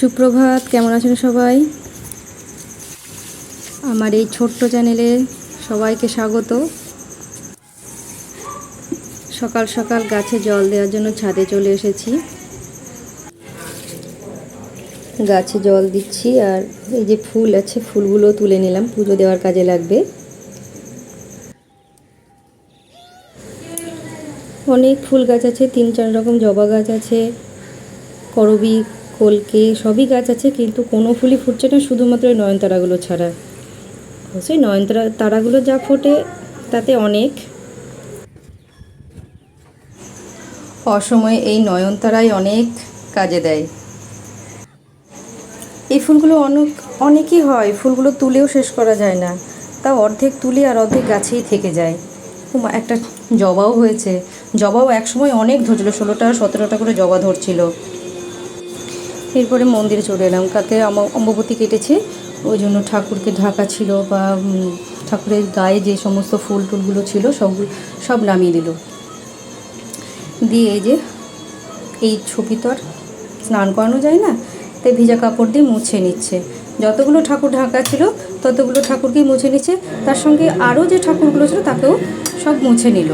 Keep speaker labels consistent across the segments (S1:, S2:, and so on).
S1: সুপ্রভাত, কেমন আছেন সবাই? আমার এই ছোট্ট চ্যানেলে সবাইকে স্বাগত। সকাল সকাল গাছে জল দেওয়ার জন্য ছাদে চলে এসেছি। গাছে জল দিচ্ছি আর এই যে ফুল আছে, ফুলগুলো তুলে নিলাম। পুজো দেওয়ার কাজে লাগবে। অনেক ফুল গাছ আছে, তিন চার রকম জবা গাছ আছে, করবি কলকে সবই গাছ আছে, কিন্তু কোনো ফুলই ফুটছে না, শুধুমাত্র নয়নতারাগুলো ছাড়া। অবশ্যই নয়নতারা, তারাগুলো যা ফোটে, তাতে অনেক। অসময়ে এই নয়নতারাই অনেক কাজে দেয়। এই ফুলগুলো অনেক, অনেকই হয়, ফুলগুলো তুলেও শেষ করা যায় না। তা অর্ধেক তুলি আর অর্ধেক গাছেই থেকে যায়। একটা জবাও হয়েছে। জবাও একসময় অনেক ধরছিল, ষোলোটা, সতেরোটা করে জবা ধরছিল। এরপরে মন্দিরে চলে এলাম। আমা- অম্বুবতী কেটেছে। ওই জন্য ঠাকুরকে ঢাকা ছিল বা ঠাকুরের গায়ে যে সমস্ত ফুল টুলগুলো ছিল সবগুলো সব নামিয়ে দিল দিয়ে এই যে, এই ছবি তো আর স্নান করানো যায় না, তাই ভিজা কাপড় দিয়ে মুছে নিচ্ছে। যতগুলো ঠাকুর ঢাকা ছিল, ততগুলো ঠাকুরকেই মুছে নিচ্ছে। তার সঙ্গে আরও যে ঠাকুরগুলো ছিল, তাকেও সব মুছে নিল।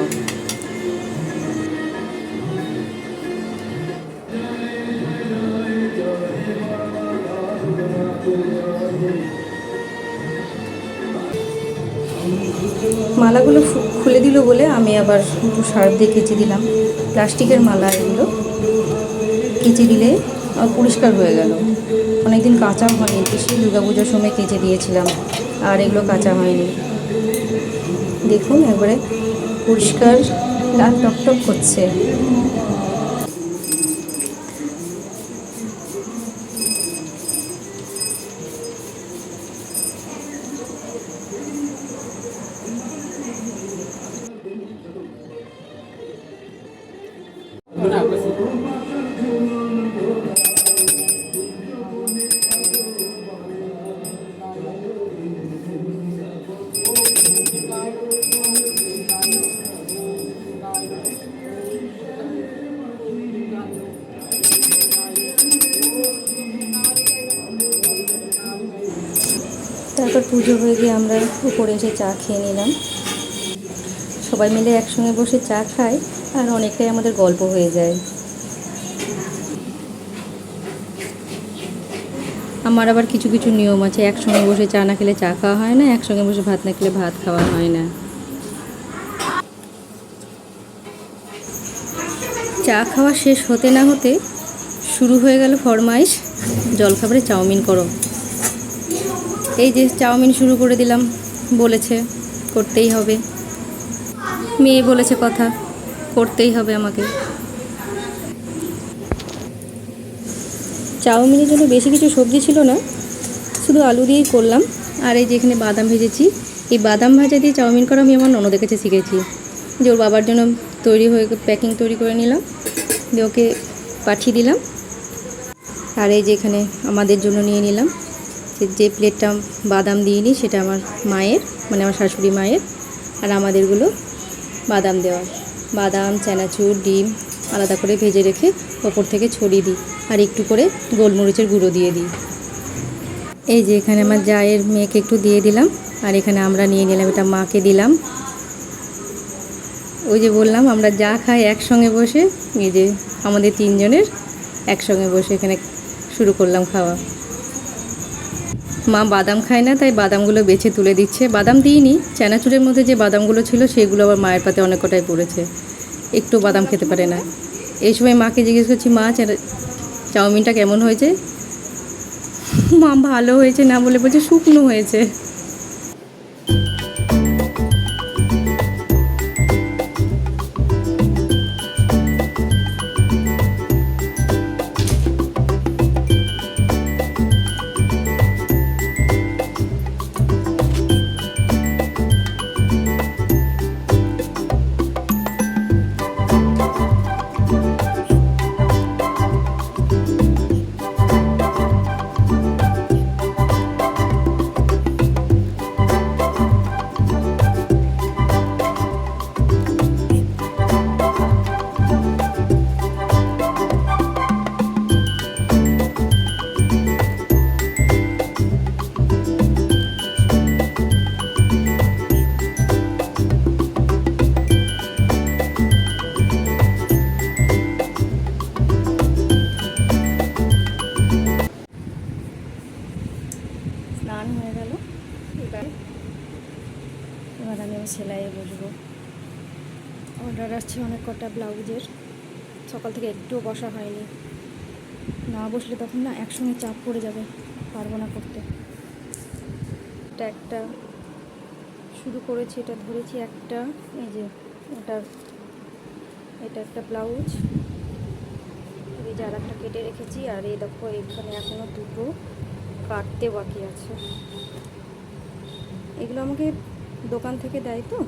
S1: খুলে দিল বলে আমি আবার সার্ফ দিয়ে কেচে দিলাম। প্লাস্টিকের মালা এগুলো কেচে দিলে পরিষ্কার হয়ে গেল। অনেকদিন কাঁচা হয়নি বেশি দুর্গাপূজার সময় কেচে দিয়েছিলাম, আর এগুলো কাঁচা হয়নি। দেখুন একবারে পরিষ্কার, লাল টকটক করছে। তারপর পুজো হয়ে গিয়ে আমরা উপরে এসে চা খেয়ে নিলাম। সবাই মিলে একসঙ্গে বসে চা খাই আর অনেকটাই আমাদের গল্প হয়ে যায়। আমার আবার কিছু কিছু নিয়ম আছে, একসঙ্গে বসে চা না খেলে চা খাওয়া হয় না, একসঙ্গে বসে ভাত না খেলে ভাত খাওয়া হয় না। চা খাওয়া শেষ হতে না হতে শুরু হয়ে গেল ফরমাইশ, জলখাবারে চাউমিন করো। এই যে চাউমিন শুরু করে দিলাম, বলেছে করতেই হবে। মেয়ে বলেছে কথা, করতেই হবে আমাকে। চাউমিনের জন্য বেশি কিছু সবজি ছিল না, শুধু আলু দিয়েই করলাম। আর এই যে এখানে বাদাম ভেজেছি, এই বাদাম ভাজা দিয়ে চাউমিন করা আমি আমার ননদের কাছে শিখেছি। যে ওর বাবার জন্য তৈরি হয়ে, প্যাকিং তৈরি করে নিলাম, দিয়ে ওকে পাঠিয়ে দিলাম। আর এই যে এখানে আমাদের জন্য নিয়ে নিলাম। যে যে প্লেটটা বাদাম দিইনি সেটা আমার মায়ের মানে আমার শাশুড়ি মায়ের, আর আমাদেরগুলো বাদাম দেওয়া বাদাম, চানাচুর, ডিম আলাদা করে ভেজে রেখে ওপর থেকে ছড়িয়ে দিই আর একটু করে গোলমরিচের গুঁড়ো দিয়ে দিই। এই যে, এখানে আমার জায়ের মেয়েকে একটু দিয়ে দিলাম আর এখানে আমরা নিয়ে নিলাম, এটা মাকে দিলাম। ওই যে বললাম, আমরা যা খাই একসঙ্গে বসে, এই যে আমাদের তিনজনের একসঙ্গে বসে এখানে শুরু করলাম খাওয়া। মা বাদাম খায় না, তাই বাদামগুলো বেছে তুলে দিচ্ছে। বাদাম দিইনি, চানাচুরের মধ্যে যে বাদামগুলো ছিল সেগুলো আবার মায়ের পাতে অনেক কটাই পড়েছে। একটু বাদাম খেতে পারে না। এই সময় মাকে জিজ্ঞেস করছি, মা চাউমিনটা কেমন হয়েছে? মা, ভালো হয়েছে না? বলে বলছে, শুকনো হয়েছে। আসছে অনেক কটা ব্লাউজের। সকাল থেকে একটুও বসা হয়নি। না বসলে তখন না একসঙ্গে চাপ পড়ে যাবে পারব না করতে। এটা একটা শুরু করেছি, এটা ধরেছি একটা, এই যে এটা এটা একটা ব্লাউজ। এই যে আর কেটে রেখেছি, আর এই দেখো এখানে এখনও দুটো কাটতে বাকি আছে। এগুলো আমাকে দোকান থেকে দেয় তো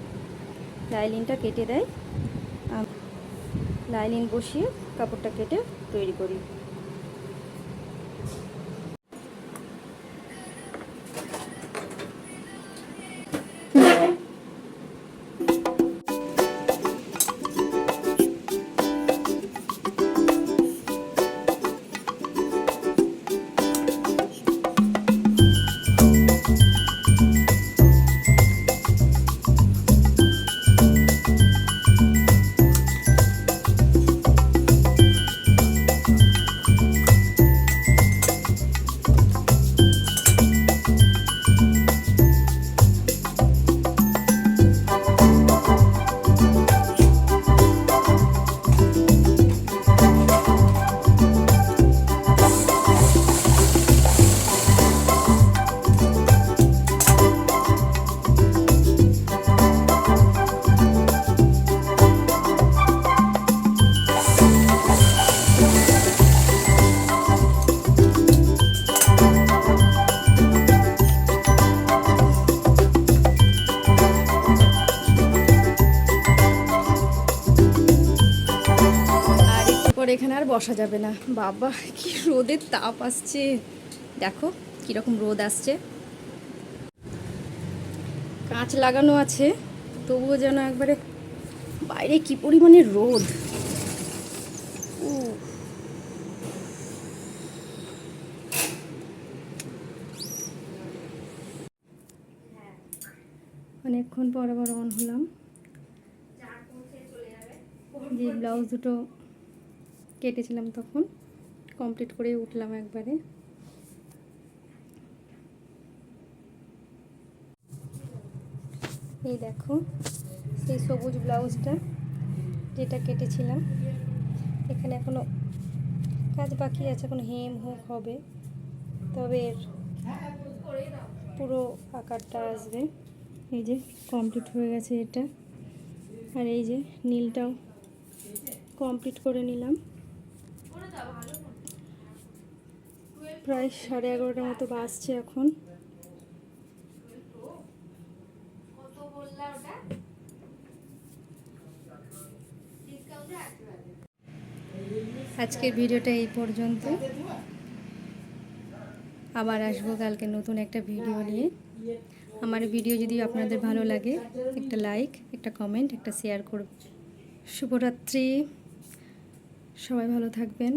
S1: লাইলিনটা কেটে দেয়। লাইলিন বসিয়ে কাপড়টা কেটে তৈরি করি। আর বসা যাবে না। বাবা, কি রোদের তাপ আসছে। দেখো, কীরকম রোদ আসছে। কাঁচ লাগানো আছে, তবুও যেন একবারে বাইরে কি পরিমাণে রোদ। অনেকক্ষণ পর আবার অন হলাম। যে ব্লাউজ দুটো কেটেছিলাম তখন। কমপ্লিট করে উঠলাম একবারে। এই দেখো, সেই সবুজ ব্লাউজটা যেটা কেটেছিলাম। এখানে এখনও কাজ বাকি আছে, এখন হেম হোক হবে। তবে এর পুরো আকারটা আসবে। এই যে কমপ্লিট হয়ে গেছে এটা। আর এই যে নীলটাও কমপ্লিট করে নিলাম। প্রায় সাড়ে এগারোটার মতো বাজছে এখন।
S2: আজকের ভিডিওটা এই পর্যন্ত। আবার আসব কালকে নতুন একটা ভিডিও নিয়ে। আমার ভিডিও যদি আপনাদের ভালো লাগে, একটা লাইক একটা কমেন্ট একটা শেয়ার করুন। শুভরাত্রি। সবাই ভালো থাকবেন।